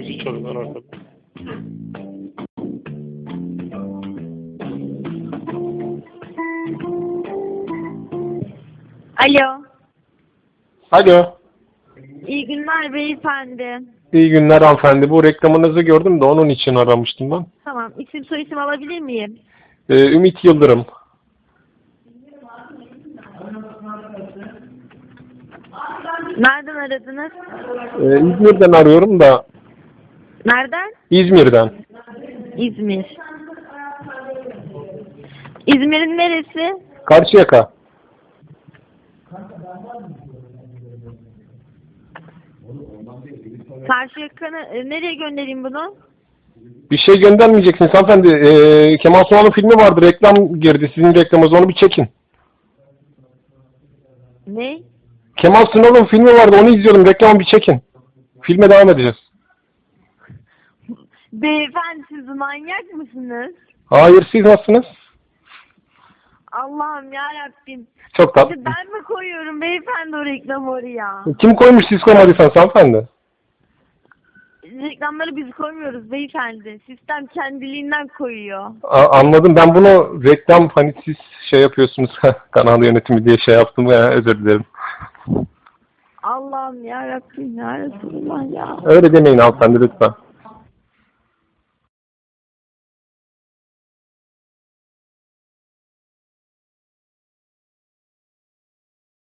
müzik çalıyorlar arkada. Alo. Alo. İyi günler beyefendi. İyi günler hanımefendi. Bu reklamınızı gördüm de onun için aramıştım ben. Tamam. isim soyisim alabilir miyim? Ee, Ümit Yıldırım. Nereden aradınız? Ee, İzmir'den arıyorum da Nereden? İzmir'den. İzmir. İzmir'in neresi? Karşıyaka. Karşıyaka'nı e, nereye göndereyim bunu? Bir şey göndermeyeceksiniz hanımefendi. Ee, Kemal Sunal'ın filmi vardı. Reklam girdi. Sizin reklamınız. Onu bir çekin. Ne? Kemal Sunal'ın filmi vardı. Onu izliyorum. Reklamı bir çekin. Filme devam edeceğiz. Beyefendi siz manyak mısınız? Hayır siz nasılsınız? Allah'ım ya Rabbim. Çok tatlı. Ben mi koyuyorum beyefendi o reklamı oraya? Kim koymuş siz koymadıysanız hanımefendi? Reklamları biz koymuyoruz beyefendi. Sistem kendiliğinden koyuyor. A- anladım. Ben bunu reklam hani siz şey yapıyorsunuz kanal yönetimi diye şey yaptım ya özür dilerim. Allah'ım ya Rabbim ya Resulullah ya. Öyle demeyin hanımefendi lütfen.